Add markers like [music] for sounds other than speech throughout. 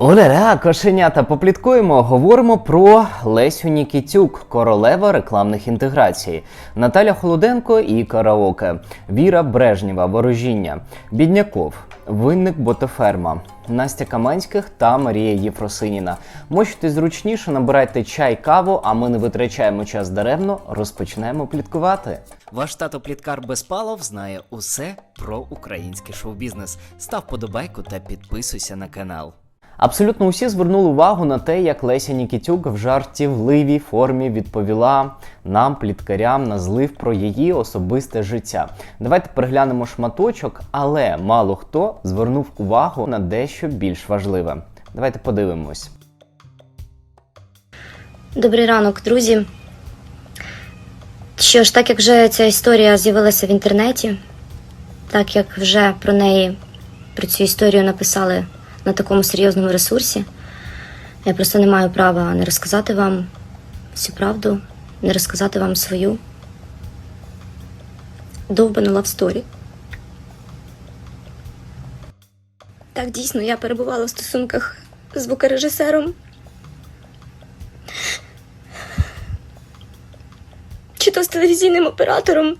Оля, кошенята, попліткуємо. Говоримо про Лесю Нікітюк, королева рекламних інтеграцій, Наталя Холоденко і караоке, Віра Брежнєва, ворожіння, Бідняков, Винник Ботоферма, Настя Каменських та Марія Єфросиніна. Можете зручніше набирайте чай, каву, а ми не витрачаємо час даремно. Розпочнемо пліткувати. Ваш тато Пліткар Безпалов знає усе про український шоу-бізнес. Став подобайку та підписуйся на канал. Абсолютно усі звернули увагу на те, як Леся Нікітюк в жартівливій формі відповіла нам, пліткарям, на злив про її особисте життя. Давайте переглянемо шматочок, але мало хто звернув увагу на дещо більш важливе. Давайте подивимось. Добрий ранок, друзі. Що ж, так як вже ця історія з'явилася в інтернеті, так як вже про неї, про цю історію написали на такому серйозному ресурсі, я просто не маю права не розказати вам всю правду, не розказати вам свою довбану лавсторі. Так, дійсно, я перебувала в стосунках з звукорежисером чи то з телевізійним оператором.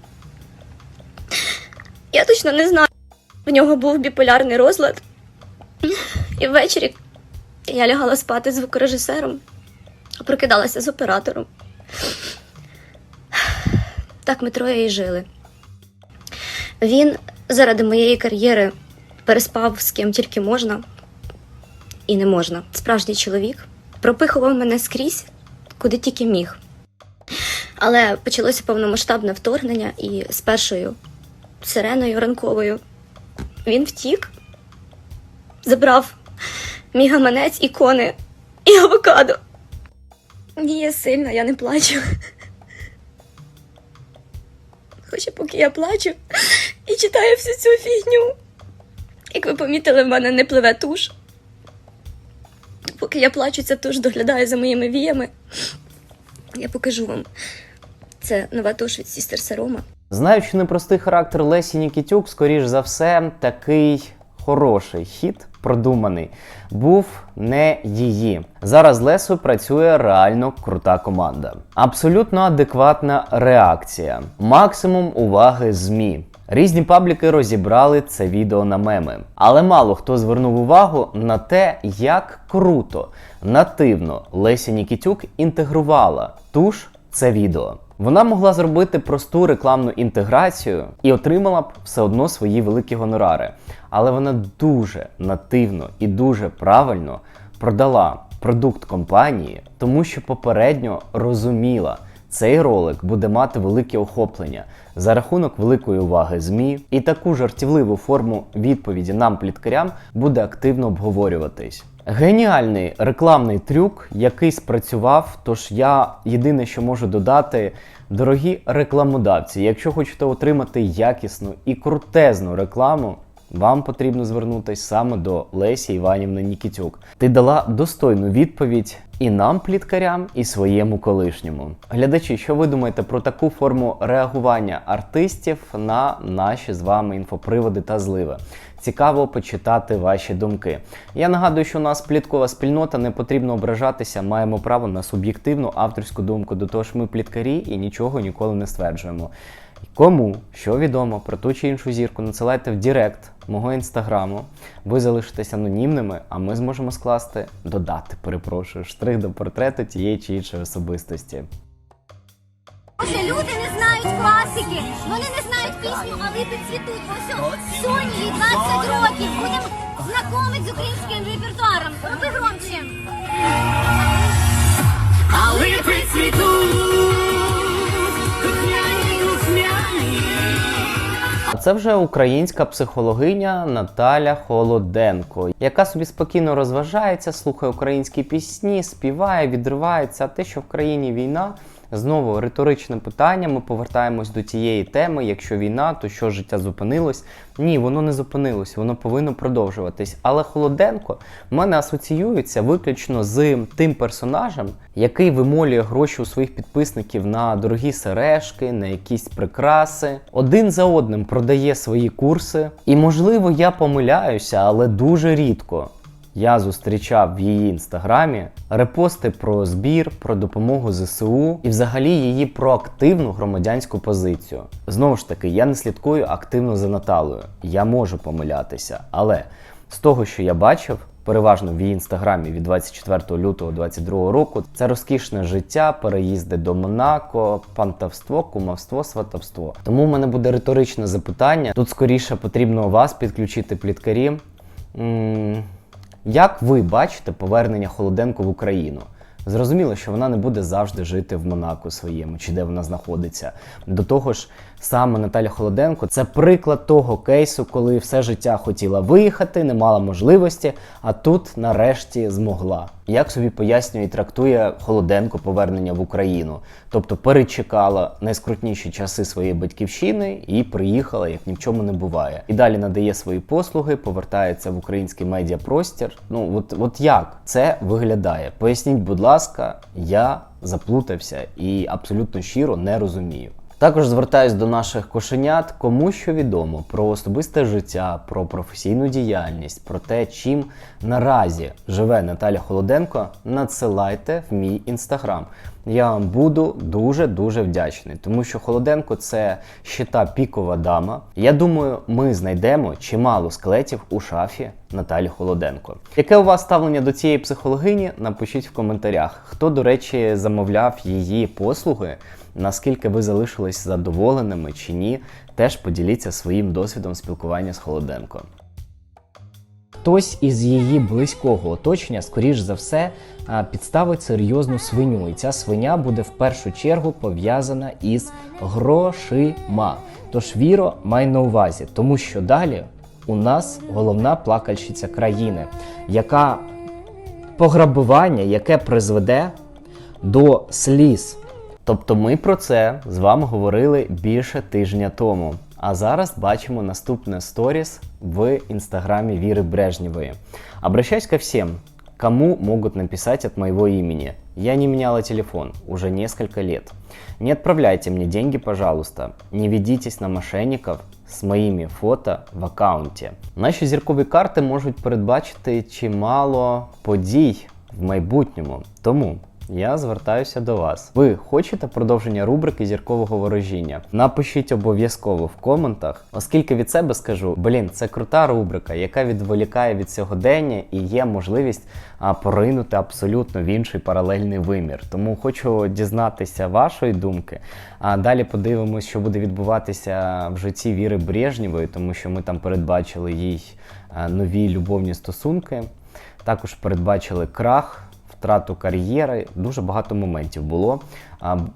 Я точно не знаю. В нього був біполярний розлад. І ввечері я лягала спати з звукорежисером, прокидалася з оператором. Так ми троє і жили. Він заради моєї кар'єри переспав з ким тільки можна і не можна. Справжній чоловік пропихував мене скрізь, куди тільки міг. Але почалося повномасштабне вторгнення, і з першою сиреною ранковою він втік, забрав мій гаманець, ікони і авокадо. Ні, я сильна, я не плачу. Хоча поки я плачу і читаю всю цю фігню. Як ви помітили, в мене не пливе туш. Поки я плачу, ця туш доглядає за моїми віями. Я покажу вам. Це нова туш від Сістер Сарома. Знаючи непростий характер Лесі Нікітюк, скоріш за все, такий хороший хід, продуманий, був не її. Зараз з Лесою працює реально крута команда. Абсолютно адекватна реакція, максимум уваги ЗМІ. Різні пабліки розібрали це відео на меми, але мало хто звернув увагу на те, як круто, нативно Леся Нікітюк інтегрувала ту ж це відео. Вона могла зробити просту рекламну інтеграцію і отримала б все одно свої великі гонорари. Але вона дуже нативно і дуже правильно продала продукт компанії, тому що попередньо розуміла, цей ролик буде мати велике охоплення за рахунок великої уваги ЗМІ, і таку жартівливу форму відповіді нам, пліткарям, буде активно обговорюватись. Геніальний рекламний трюк, який спрацював. Тож я єдине, що можу додати, дорогі рекламодавці, якщо хочете отримати якісну і крутезну рекламу. Вам потрібно звернутися саме до Лесі Іванівни Нікітюк. Ти дала достойну відповідь і нам, пліткарям, і своєму колишньому. Глядачі, що ви думаєте про таку форму реагування артистів на наші з вами інфоприводи та зливи? Цікаво почитати ваші думки. Я нагадую, що у нас пліткова спільнота, не потрібно ображатися, маємо право на суб'єктивну авторську думку. До того ж, ми пліткарі і нічого ніколи не стверджуємо. Кому що відомо про ту чи іншу зірку, надсилайте в Директ мого інстаграму. Ви залишитесь анонімними, а ми зможемо скласти, додати, перепрошую, штрих до портрету тієї чи іншої особистості. Люди не класики, вони не знають пісню, а липи цвітуть. Ось Соні їй 20 років. Будемо знайомити з українським репертуаром. Роби громче. А липи цвітуть, духмяні, духмяні. А це вже українська психологиня Наталя Холоденко, яка собі спокійно розважається, слухає українські пісні, співає, відривається. А те, що в країні війна, знову риторичне питання. Ми повертаємось до тієї теми. Якщо війна, то що життя зупинилось? Ні, воно не зупинилось, воно повинно продовжуватись. Але Холоденко в мене асоціюється виключно з тим персонажем, який вимолює гроші у своїх підписників на дорогі сережки, на якісь прикраси. Один за одним продає свої курси. І можливо, я помиляюся, але дуже рідко. Я зустрічав в її інстаграмі репости про збір, про допомогу ЗСУ і взагалі її проактивну громадянську позицію. Знову ж таки, я не слідкую активно за Наталою. Я можу помилятися, але з того, що я бачив, переважно в її інстаграмі від 24 лютого 2022 року, це розкішне життя, переїзди до Монако, пантавство, кумовство, сватовство. Тому в мене буде риторичне запитання. Тут скоріше потрібно вас підключити пліткарі. М, Як ви бачите повернення Холоденко в Україну? Зрозуміло, що вона не буде завжди жити в Монако своєму чи де вона знаходиться. До того ж, саме Наталя Холоденко це приклад того кейсу, коли все життя хотіла виїхати, не мала можливості, а тут нарешті змогла. Як собі пояснює і трактує Холоденко повернення в Україну? Тобто перечекала найскрутніші часи своєї батьківщини і приїхала, як ні в чому не буває. І далі надає свої послуги, повертається в український медіапростір. Ну от, от як це виглядає? Поясніть, будь ласка, я заплутався і абсолютно щиро не розумію. Також звертаюсь до наших кошенят, кому що відомо про особисте життя, про професійну діяльність, про те, чим наразі живе Наталя Холоденко, надсилайте в мій інстаграм. Я вам буду дуже дуже вдячний, тому що Холоденко це ще та пікова дама. Я думаю, ми знайдемо чимало скелетів у шафі Наталі Холоденко. Яке у вас ставлення до цієї психологині? Напишіть в коментарях. Хто, до речі, замовляв її послуги? Наскільки ви залишились задоволеними чи ні, теж поділіться своїм досвідом спілкування з Холоденко. Хтось із її близького оточення, скоріш за все, підставить серйозну свиню, і ця свиня буде в першу чергу пов'язана із грошима. Тож віро май на увазі, тому що далі у нас головна плакальщиця країни, яка пограбування, яке призведе до сліз. Тобто ми про це з вами говорили більше тижня тому. А зараз бачимо наступне сторіс в инстаграме Виры Брежневой. Обращаюсь ко всем, кому могут написать от моего имени. Я не меняла телефон уже несколько лет. Не отправляйте мне деньги, пожалуйста. Не ведитесь на мошенников з моїми фото в аккаунті. Наші зіркові карти можуть передбачити чимало подій в майбутньому. Тому я звертаюся до вас. Ви хочете продовження рубрики зіркового ворожіння? Напишіть обов'язково в коментах, оскільки від себе скажу, блін, це крута рубрика, яка відволікає від сьогодення і є можливість поринути абсолютно в інший паралельний вимір. Тому хочу дізнатися вашої думки. А далі подивимось, що буде відбуватися в житті Віри Брежнєвої, тому що ми там передбачили їй нові любовні стосунки. Також передбачили крах втрату кар'єри, дуже багато моментів було.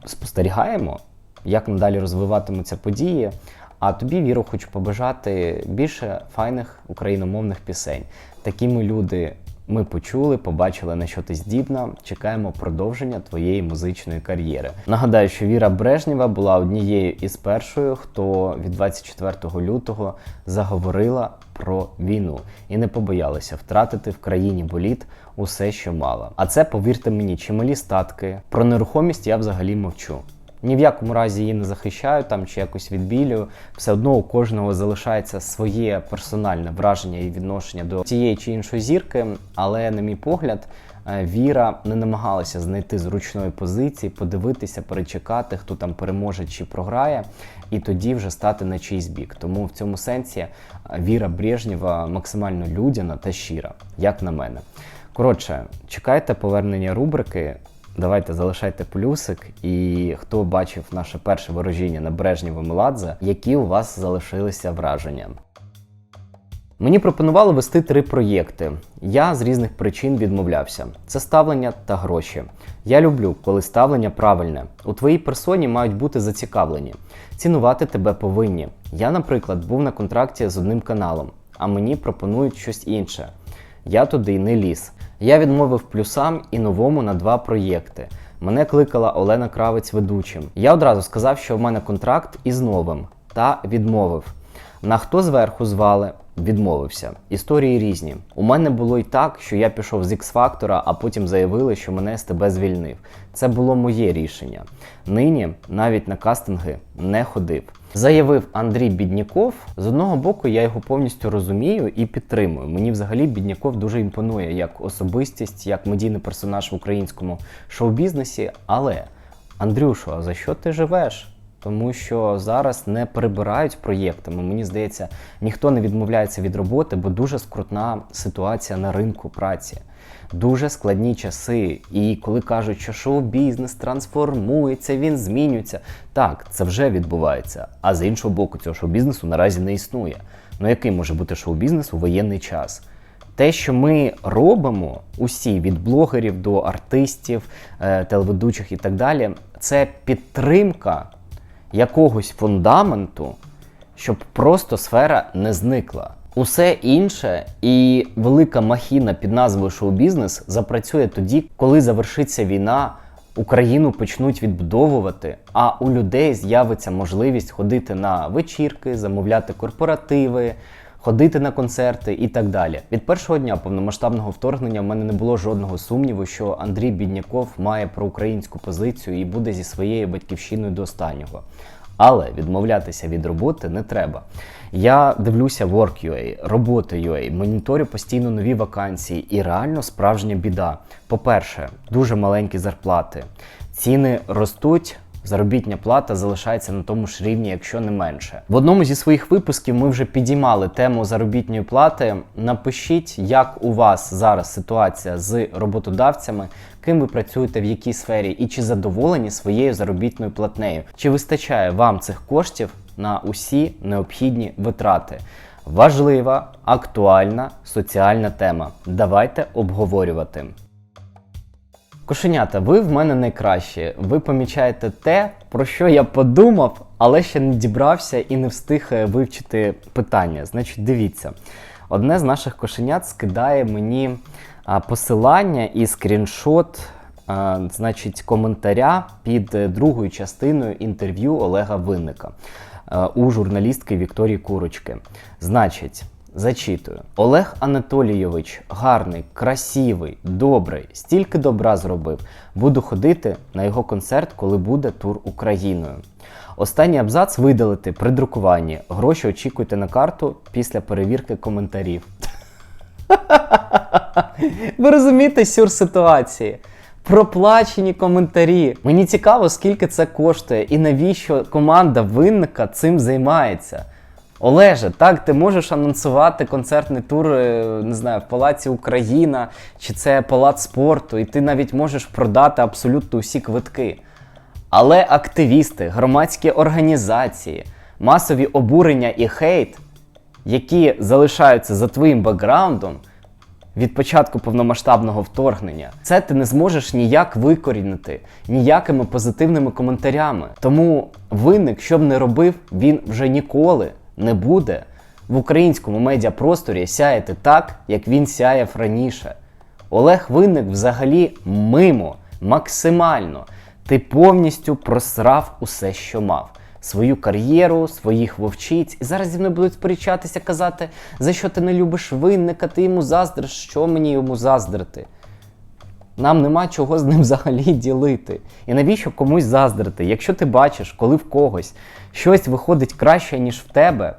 Спостерігаємо, як надалі розвиватимуться події. А тобі, Віро, хочу побажати більше файних україномовних пісень. Такі ми люди ми почули, побачили, на що ти здібна. Чекаємо продовження твоєї музичної кар'єри. Нагадаю, що Віра Брежнєва була однією із першою, хто від 24 лютого заговорила про війну і не побоялися втратити в країні боліт усе, що мала. А це, повірте мені, чималі статки. Про нерухомість я взагалі мовчу. Ні в якому разі її не захищаю там чи якось відбілюю. Все одно у кожного залишається своє персональне враження і відношення до цієї чи іншої зірки. Але, на мій погляд, Віра не намагалася знайти зручної позиції, подивитися, перечекати, хто там переможе чи програє, і тоді вже стати на чийсь бік. Тому в цьому сенсі е, Віра Брежнєва максимально людяна та щира, як на мене. Коротше, чекайте повернення рубрики. Давайте залишайте плюсик. І хто бачив наше перше ворожіння на Брежнєву Меладзе, які у вас залишилися враження? Мені пропонували вести три проєкти. Я з різних причин відмовлявся: це ставлення та гроші. Я люблю, коли ставлення правильне. У твоїй персоні мають бути зацікавлені. Цінувати тебе повинні. Я, наприклад, був на контракті з одним каналом, а мені пропонують щось інше. Я туди не ліз. Я відмовив плюсам і новому на два проєкти. Мене кликала Олена Кравець ведучим. Я одразу сказав, що в мене контракт із новим та відмовив. На хто зверху звали, відмовився. Історії різні. У мене було й так, що я пішов з X-Factor, а потім заявили, що мене СТБ звільнив. Це було моє рішення. Нині навіть на кастинги не ходив. Заявив Андрій Бідняков. З одного боку, я його повністю розумію і підтримую. Мені взагалі Бідняков дуже імпонує як особистість, як медійний персонаж в українському шоу-бізнесі. Але Андрюшо, а за що ти живеш? Тому що зараз не перебирають проєктами. Мені здається, ніхто не відмовляється від роботи, бо дуже скрутна ситуація на ринку праці. Дуже складні часи. І коли кажуть, що шоу-бізнес трансформується, він змінюється. Так, це вже відбувається. А з іншого боку, цього шоу-бізнесу наразі не існує. Ну який може бути шоу-бізнес у воєнний час? Те, що ми робимо усі від блогерів до артистів, е, телеведучих і так далі, це підтримка якогось фундаменту, щоб просто сфера не зникла. Усе інше і велика махіна під назвою шоу-бізнес запрацює тоді, коли завершиться війна, Україну почнуть відбудовувати, а у людей з'явиться можливість ходити на вечірки, замовляти корпоративи, ходити на концерти і так далі. Від першого дня повномасштабного вторгнення в мене не було жодного сумніву, що Андрій Бідняков має проукраїнську позицію і буде зі своєю батьківщиною до останнього. Але відмовлятися від роботи не треба. Я дивлюся Work.ua, роботи.ua, моніторю постійно нові вакансії, і реально справжня біда. По-перше, дуже маленькі зарплати. Ціни ростуть. Заробітня плата залишається на тому ж рівні, якщо не менше. В одному зі своїх випусків ми вже підіймали тему заробітної плати. Напишіть, як у вас зараз ситуація з роботодавцями, ким ви працюєте, в якій сфері, і чи задоволені своєю заробітною платнею, чи вистачає вам цих коштів на усі необхідні витрати. Важлива, актуальна соціальна тема. Давайте обговорювати. Кошенята, ви в мене найкращі. Ви помічаєте те, про що я подумав, але ще не дібрався і не встиг е, вивчити питання. Значить, дивіться, одне з наших кошенят скидає мені посилання і скріншот, значить, коментаря під е, другою частиною інтерв'ю Олега Винника е, у журналістки Вікторії Курочки. Значить, Зачитую. Олег Анатолійович гарний, красивий, добрий, стільки добра зробив. Буду ходити на його концерт, коли буде тур Україною. Останній абзац видалити при друкуванні. Гроші очікуйте на карту після перевірки коментарів. [laughs] Ви розумієте сюр ситуації? Проплачені коментарі. Мені цікаво, скільки це коштує і навіщо команда винника цим займається. Олеже, так, ти можеш анонсувати концертний тур, е, не знаю, в Палаці Україна, чи це Палац спорту, і ти навіть можеш продати абсолютно усі квитки. Але активісти, громадські організації, масові обурення і хейт, які залишаються за твоїм бекграундом від початку повномасштабного вторгнення, це ти не зможеш ніяк викорінити ніякими позитивними коментарями. Тому винник, що б не робив, він вже ніколи не буде в українському медіапросторі сяяти так, як він сяяв раніше. Олег Винник взагалі мимо, максимально. Ти повністю просрав усе, що мав. Свою кар'єру, своїх вовчиць. І зараз зі мною будуть сперечатися, казати, за що ти не любиш винника, ти йому заздриш, що мені йому заздрити. Нам нема чого з ним взагалі ділити. І навіщо комусь заздрити? Якщо ти бачиш, коли в когось щось виходить краще, ніж в тебе,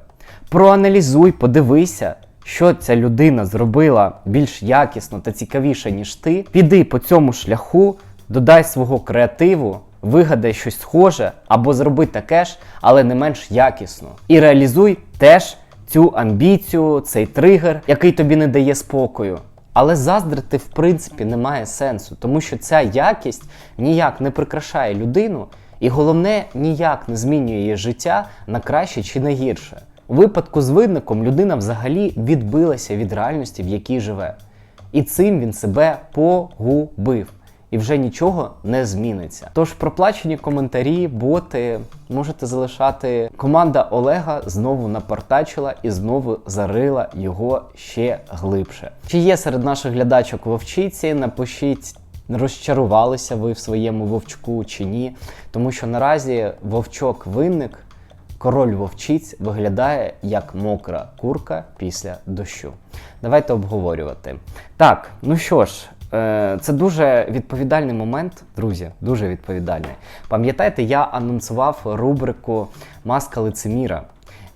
проаналізуй, подивися, що ця людина зробила більш якісно та цікавіше, ніж ти. Піди по цьому шляху, додай свого креативу, вигадай щось схоже або зроби таке ж, але не менш якісно. І реалізуй теж цю амбіцію, цей тригер, який тобі не дає спокою. Але заздрити, в принципі, немає сенсу, тому що ця якість ніяк не прикрашає людину, і головне, ніяк не змінює її життя на краще чи на гірше. У випадку з винником людина взагалі відбилася від реальності, в якій живе. І цим він себе погубив. І вже нічого не зміниться. Тож проплачені коментарі, боти можете залишати. Команда Олега знову напортачила і знову зарила його ще глибше. Чи є серед наших глядачок вовчиці? Напишіть. Розчарувалися ви в своєму вовчку чи ні, тому що наразі вовчок винник король вовчиць виглядає як мокра курка після дощу. Давайте обговорювати. Так, ну що ж, це дуже відповідальний момент, друзі, дуже відповідальний. Пам'ятаєте, я анонсував рубрику Маска лицеміра.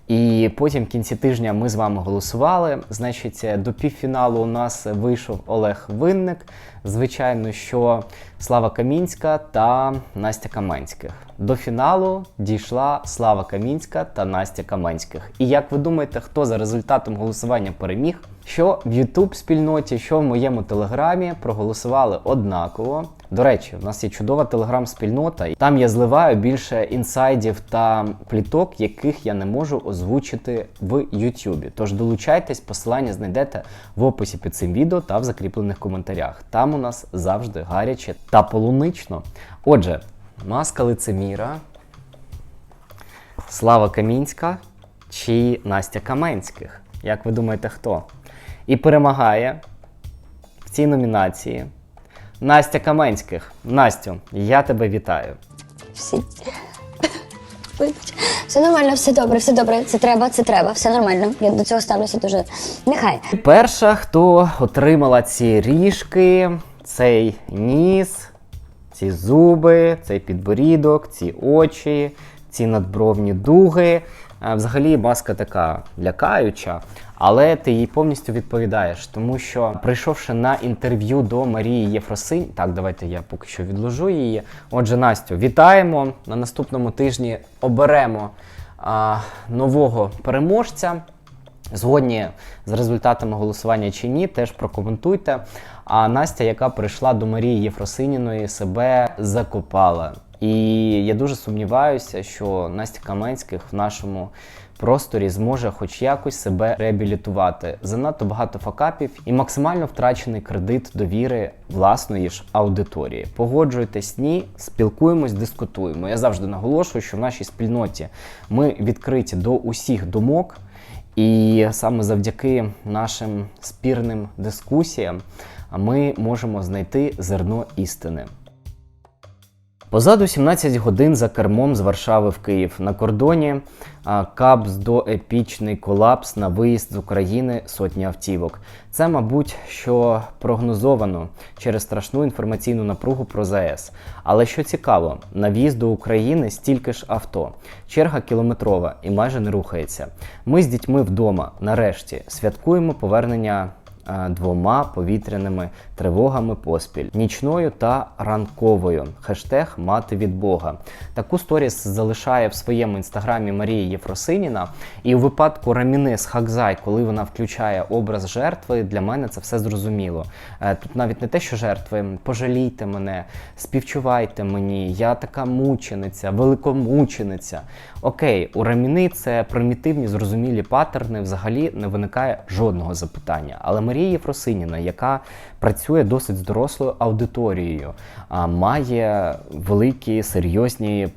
І потім в кінці тижня ми з вами голосували. Значить, до півфіналу у нас вийшов Олег Винник. Звичайно, що Слава Камінська та Настя Каменських. До фіналу дійшла Слава Камінська та Настя Каменських. І як ви думаєте, хто за результатом голосування переміг? Що в youtube спільноті, що в моєму телеграмі проголосували однаково. До речі, у нас є чудова телеграм-спільнота, і там я зливаю більше інсайдів та пліток, яких я не можу озвучити в Ютубі. Тож долучайтесь, посилання знайдете в описі під цим відео та в закріплених коментарях. Там у нас завжди гаряче та полунично. Отже, маска лицеміра, Слава Камінська чи Настя Каменських. Як ви думаєте, хто? І перемагає в цій номінації Настя Каменських. Настю, я тебе вітаю. Всі. Вибач. Все нормально, все добре, все добре. Це треба, це треба, все нормально. Я до цього ставлюся дуже. Нехай. Перша, хто отримала ці ріжки, цей ніс, ці зуби, цей підборідок, ці очі, ці надбровні дуги. Е, Взагалі маска така лякаюча, але ти їй повністю відповідаєш, тому що прийшовши на інтерв'ю до Марії Єфросинь, так давайте я поки що відложу її. Отже, Настю, вітаємо на наступному тижні. Оберемо а, нового переможця. Згодні з результатами голосування чи ні, теж прокоментуйте. А Настя, яка прийшла до Марії Єфросиніної, себе закопала. І я дуже сумніваюся, що Настя Каменських в нашому просторі зможе хоч якось себе реабілітувати. Занадто багато факапів і максимально втрачений кредит довіри власної ж аудиторії. Погоджуйтесь, ні, спілкуємось, дискутуємо. Я завжди наголошую, що в нашій спільноті ми відкриті до усіх думок. І саме завдяки нашим спірним дискусіям ми можемо знайти зерно істини. Позаду 17 годин за кермом з Варшави в Київ на кордоні капс до епічний колапс на виїзд з України сотні автівок. Це, мабуть, що прогнозовано через страшну інформаційну напругу про ЗАЕС. Але що цікаво, на в'їзд до України стільки ж авто, черга кілометрова і майже не рухається. Ми з дітьми вдома, нарешті, святкуємо повернення двома повітряними тривогами поспіль нічною та ранковою. Хештег мати від Бога. Таку сторіс залишає в своєму інстаграмі Марія Єфросиніна. І у випадку Рамінес Хакзай, коли вона включає образ жертви, для мене це все зрозуміло. Е, Тут навіть не те, що жертви, пожалійте мене, співчувайте мені, я така мучениця, великомучениця. Окей, у Раміни це примітивні зрозумілі паттерни, взагалі не виникає жодного запитання. Але Марія Єфросиніна, яка працює досить з дорослою аудиторією, має великі серйозні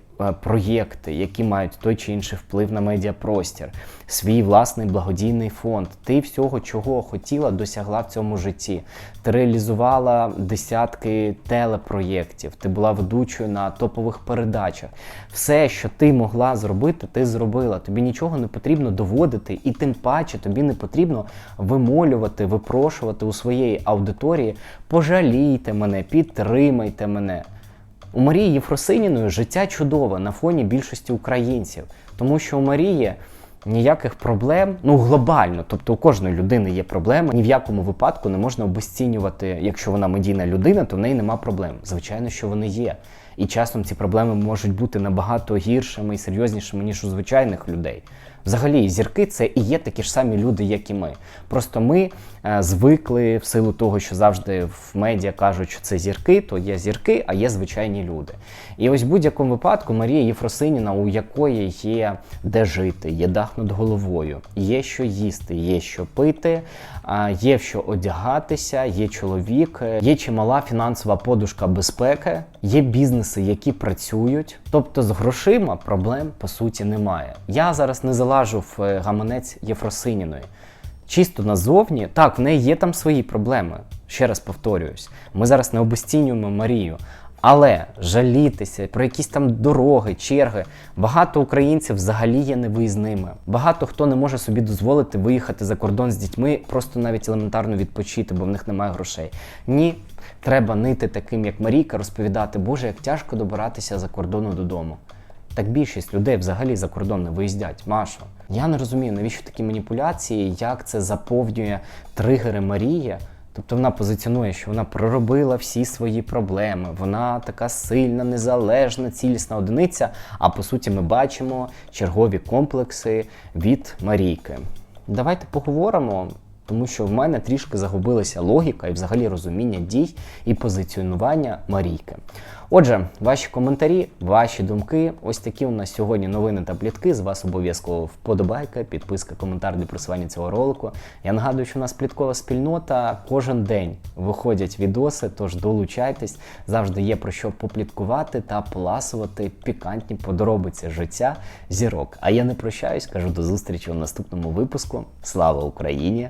проєкти, які мають той чи інший вплив на медіапростір, свій власний благодійний фонд. Ти всього, чого хотіла, досягла в цьому житті. Ти реалізувала десятки телепроєктів, ти була ведучою на топових передачах. Все, що ти могла зробити, ти зробила. Тобі нічого не потрібно доводити, і тим паче тобі не потрібно вимолювати, випрошувати у своєї аудиторії. Пожалійте мене, підтримайте мене. У Марії Єфросиніної життя чудове на фоні більшості українців, тому що у Марії ніяких проблем, ну глобально, тобто у кожної людини є проблеми. Ні в якому випадку не можна обесцінювати, якщо вона медійна людина, то в неї нема проблем. Звичайно, що вони є. І часом ці проблеми можуть бути набагато гіршими і серйознішими, ніж у звичайних людей. Взагалі, зірки це і є такі ж самі люди, як і ми. Просто ми е, звикли в силу того, що завжди в медіа кажуть, що це зірки, то є зірки, а є звичайні люди. І ось в будь-якому випадку Марія Єфросиніна, у якої є де жити, є дах над головою, є що їсти, є що пити, є що одягатися, є чоловік, е, є чимала фінансова подушка безпеки, є бізнеси, які працюють. Тобто з грошима проблем по суті немає. Я зараз не залажу в е, гаманець Єфросиніної. Чисто назовні, так, в неї є там свої проблеми. Ще раз повторююсь, ми зараз не обесцінюємо Марію. Але жалітися про якісь там дороги, черги. Багато українців взагалі є невиїзними. Багато хто не може собі дозволити виїхати за кордон з дітьми, просто навіть елементарно відпочити, бо в них немає грошей. Ні, треба нити таким, як Марійка, розповідати, Боже, як тяжко добиратися за кордону додому. Так більшість людей взагалі за кордон не виїздять. Машо, я не розумію, навіщо такі маніпуляції, як це заповнює тригери Марії. Тобто вона позиціонує, що вона проробила всі свої проблеми, вона така сильна, незалежна, цілісна одиниця. А по суті, ми бачимо чергові комплекси від Марійки. Давайте поговоримо, тому що в мене трішки загубилася логіка і взагалі розуміння дій і позиціонування Марійки. Отже, ваші коментарі, ваші думки. Ось такі у нас сьогодні новини та плітки. З вас обов'язково вподобайка, підписка, коментар для просування цього ролику. Я нагадую, що у нас пліткова спільнота кожен день виходять відоси, тож долучайтесь. Завжди є про що попліткувати та поласувати пікантні подробиці життя зірок. А я не прощаюсь, кажу до зустрічі у наступному випуску. Слава Україні!